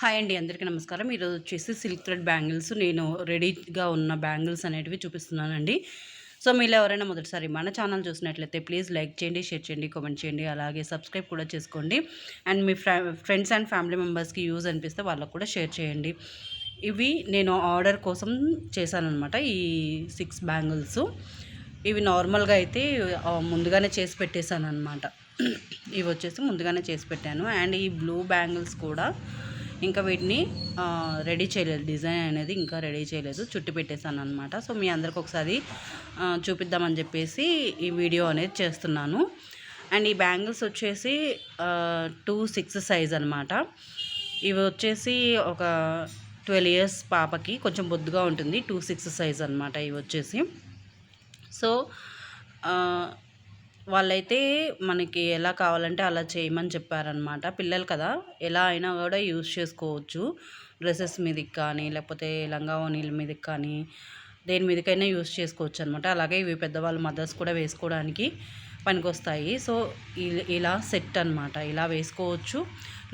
Hi అండి అందరికీ నమస్కారం. ఈరోజు వచ్చేసి సిల్క్ థ్రెడ్ బ్యాంగిల్స్. నేను రెడీగా ఉన్న బ్యాంగిల్స్ అనేటివి చూపిస్తున్నానండి. సో మీరు ఎవరైనా మొదటిసారి మన ఛానల్ చూసినట్లయితే ప్లీజ్ లైక్ చేయండి షేర్ చేయండి కామెంట్ చేయండి అలాగే సబ్స్క్రైబ్ కూడా చేసుకోండి. అండ్ మీ ఫ్రెండ్స్ అండ్ ఫ్యామిలీ మెంబర్స్కి యూజ్ అనిపిస్తే వాళ్ళకు కూడా షేర్ చేయండి. ఇవి నేను ఆర్డర్ కోసం చేశానమాట ఈ సిక్స్ బ్యాంగిల్స్. ఇవి నార్మల్గా అయితే ముందుగానే చేసి పెట్టేశాను అనమాట ఇవి వచ్చేసి ముందుగానే చేసి పెట్టాను. అండ్ ఈ బ్లూ బ్యాంగిల్స్ కూడా ఇంకా వీటిని రెడీ చేయలేదు. డిజైన్ అనేది ఇంకా రెడీ చేయలేదు. చుట్టి పెట్టేశాను అనమాట సో మీ అందరికి ఒకసారి చూపిద్దామని చెప్పేసి ఈ వీడియో అనేది చేస్తున్నాను. అండ్ ఈ బ్యాంగిల్స్ వచ్చేసి టూ సిక్స్ సైజ్ అనమాట ఇవి వచ్చేసి ఒక ట్వెల్వ్ ఇయర్స్ పాపకి కొంచెం బొద్దుగా ఉంటుంది. టూ సిక్స్ సైజ్ అనమాట ఇవి వచ్చేసి. సో వాళ్ళైతే మనకి ఎలా కావాలంటే అలా చేయమని చెప్పారనమాట పిల్లలు కదా ఎలా అయినా కూడా యూజ్ చేసుకోవచ్చు. డ్రెస్సెస్ మీదకి కానీ లేకపోతే లంగా ఓనీల మీదకి కానీ దేని మీదకైనా యూజ్ చేసుకోవచ్చు అనమాట అలాగే ఇవి పెద్దవాళ్ళ మదర్స్ కూడా వేసుకోవడానికి పనికొస్తాయి. సో ఇలా సెట్ అనమాట ఇలా వేసుకోవచ్చు.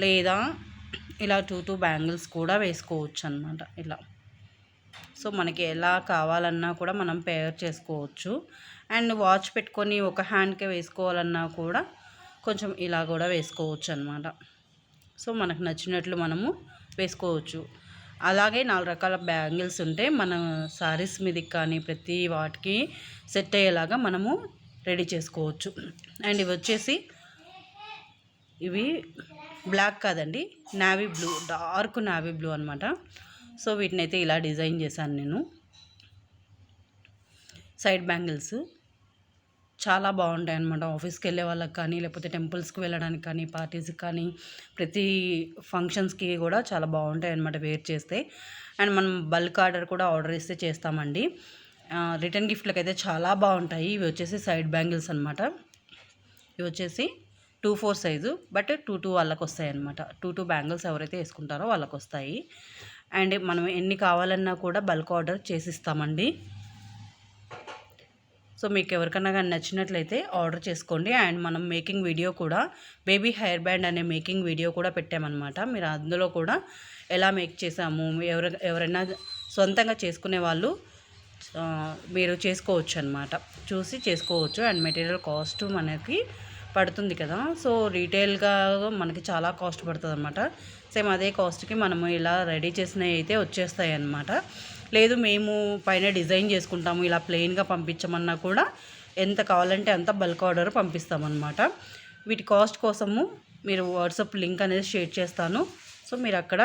లేదా ఇలా టూ టూ బ్యాంగిల్స్ కూడా వేసుకోవచ్చు అనమాట ఇలా. సో మనకి ఎలా కావాలన్నా కూడా మనం పేర్ చేసుకోవచ్చు. అండ్ వాచ్ పెట్టుకొని ఒక హ్యాండ్కే వేసుకోవాలన్నా కూడా కొంచెం ఇలా కూడా వేసుకోవచ్చు అనమాట సో మనకు నచ్చినట్లు మనము వేసుకోవచ్చు. అలాగే నాలుగు రకాల బ్యాంగిల్స్ ఉంటే మన శారీస్ మీదకి కానీ ప్రతి వాటికి సెట్ అయ్యేలాగా మనము రెడీ చేసుకోవచ్చు. అండ్ ఇవి వచ్చేసి ఇవి బ్లాక్ కాదండి navy blue dark navy blue అనమాట సో వీటిని అయితే ఇలా డిజైన్ చేశాను నేను. Side bangles. చాలా బాగుంటాయి అనమాట ఆఫీస్కి వెళ్ళే వాళ్ళకి కానీ లేకపోతే టెంపుల్స్కి వెళ్ళడానికి కానీ పార్టీస్కి కానీ ప్రతి ఫంక్షన్స్కి కూడా చాలా బాగుంటాయి అనమాట వేర్ చేస్తే. అండ్ మనం బల్క్ ఆర్డర్ కూడా ఆర్డర్ ఇస్తే చేస్తామండి. రిటర్న్ గిఫ్ట్లకు అయితే చాలా బాగుంటాయి. ఇవి వచ్చేసి సైడ్ బ్యాంగిల్స్ అనమాట ఇవి వచ్చేసి two four size but two two వాళ్ళకి వస్తాయి అనమాట టూ టూ బ్యాంగిల్స్ ఎవరైతే వేసుకుంటారో వాళ్ళకి వస్తాయి అండ్ మనం ఎన్ని కావాలన్నా కూడా బల్క్ ఆర్డర్ చేసిస్తామండి. సో మీకు ఎవరికన్నా కానీ నచ్చినట్లయితే ఆర్డర్ చేసుకోండి. అండ్ మనం మేకింగ్ వీడియో కూడా బేబీ హెయిర్ బ్యాండ్ అనే మేకింగ్ వీడియో కూడా పెట్టామన్నమాట. మీరు అందులో కూడా ఎలా మేక్ చేసాము ఎవరు ఎవరైనా సొంతంగా చేసుకునే వాళ్ళు మీరు చేసుకోవచ్చు అనమాట చూసి చేసుకోవచ్చు. అండ్ మెటీరియల్ కాస్ట్ మనకి పడుతుంది కదా. సో రీటైల్గా మనకి చాలా కాస్ట్ పడుతుంది అనమాట సేమ్ అదే కాస్ట్కి మనము ఇలా రెడీ చేసినవి అయితే వచ్చేస్తాయి అన్నమాట లేదు మేము పైన డిజైన్ చేసుకుంటాము ఇలా ప్లెయిన్గా పంపించమన్నా కూడా ఎంత కావాలంటే అంత బల్క్ ఆర్డర్ పంపిస్తామన్నమాట. వీటి కాస్ట్ కోసము మీరు వాట్సాప్ లింక్ అనేది షేర్ చేస్తాను. సో మీరు అక్కడ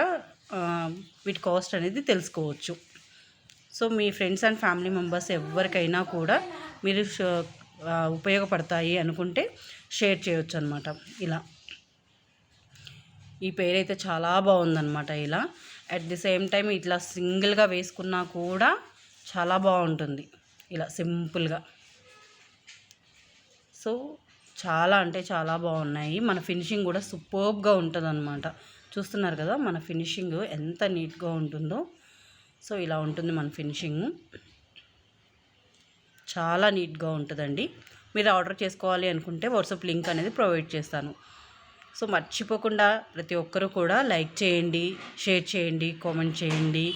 వీటి కాస్ట్ అనేది తెలుసుకోవచ్చు. సో మీ ఫ్రెండ్స్ అండ్ ఫ్యామిలీ మెంబర్స్ ఎవరికైనా కూడా మీరు ఉపయోగపడతాయి అనుకుంటే షేర్ చేయొచ్చు అనమాట ఇలా. ఈ పేరు అయితే చాలా బాగుందన్నమాట ఇలా. అట్ ది సేమ్ టైం ఇట్లా సింగిల్గా వేసుకున్నా కూడా చాలా బాగుంటుంది. ఇలా సింపుల్గా. సో చాలా అంటే చాలా బాగున్నాయి. మన ఫినిషింగ్ కూడా సూపర్బ్గా ఉంటుందన్నమాట. చూస్తున్నారు కదా మన ఫినిషింగ్ ఎంత నీట్గా ఉంటుందో. సో ఇలా ఉంటుంది మన ఫినిషింగ్. చాలా నీట్గా ఉంటుందండి. మీరు ఆర్డర్ చేసుకోవాలి అనుకుంటే వాట్సాప్ లింక్ అనేది ప్రొవైడ్ చేస్తాను. సో మర్చిపోకుండా ప్రతి ఒక్కరూ కూడా లైక్ చేయండి షేర్ చేయండి కామెంట్ చేయండి.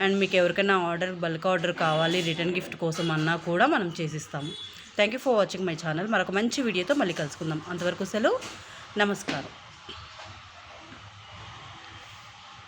అండ్ మీకు ఎవరికైనా ఆర్డర్ బల్క్ ఆర్డర్ కావాలి రిటర్న్ గిఫ్ట్ కోసం అన్నా కూడా మనం చేసిస్తాము. Thank you for watching my channel. మరొక మంచి వీడియోతో మళ్ళీ కలుసుకుందాం. అంతవరకు సెలవు. నమస్కారం.